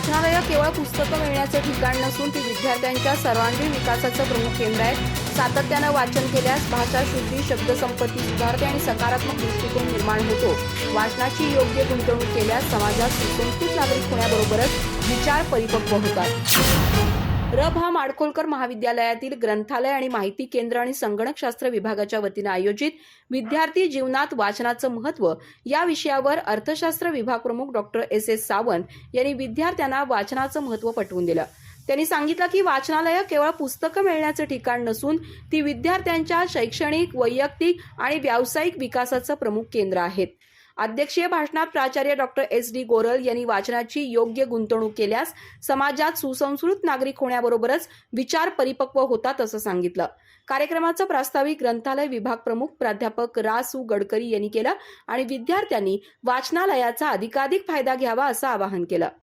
वाचनालय केवळ पुस्तकं मिळण्याचं ठिकाण नसून ती विद्यार्थ्यांच्या सर्वांगीण विकासाचं प्रमुख केंद्र आहे. सातत्यानं वाचन केल्यास भाषा शुद्धी शब्दसंपत्ती सुधारते आणि सकारात्मक दृष्टिकोन निर्माण होतो. वाचनाची योग्य गुंतवणूक केल्यास समाजात सुसंस्कृत नागरिक होण्याबरोबरच विचार परिपक्व होतात. र भा माडखोलकर महाविद्यालयातील ग्रंथालय आणि माहिती केंद्र आणि संगणकशास्त्र विभागाच्या वतीनं आयोजित विद्यार्थी जीवनात वाचनाचं महत्त्व या विषयावर अर्थशास्त्र विभाग प्रमुख डॉक्टर एस एस सावंत यांनी विद्यार्थ्यांना वाचनाचं महत्त्व पटवून दिलं. त्यांनी सांगितलं की वाचनालय केवळ पुस्तकं मिळण्याचं ठिकाण नसून ती विद्यार्थ्यांच्या शैक्षणिक वैयक्तिक आणि व्यावसायिक विकासाचं प्रमुख केंद्र आहेत. अध्यक्षीय भाषणात प्राचार्य डॉक्टर एस. डी. गोरल यांनी वाचनाची योग्य गुंतवणूक केल्यास समाजात सुसंस्कृत नागरिक होण्याबरोबरच विचार परिपक्व होतात असं सांगितलं. कार्यक्रमाचं प्रास्ताविक ग्रंथालय विभाग प्रमुख प्राध्यापक रा सु गडकरी यांनी केलं आणि विद्यार्थ्यांनी वाचनालयाचा अधिकाधिक फायदा घ्यावा असं आवाहन केलं.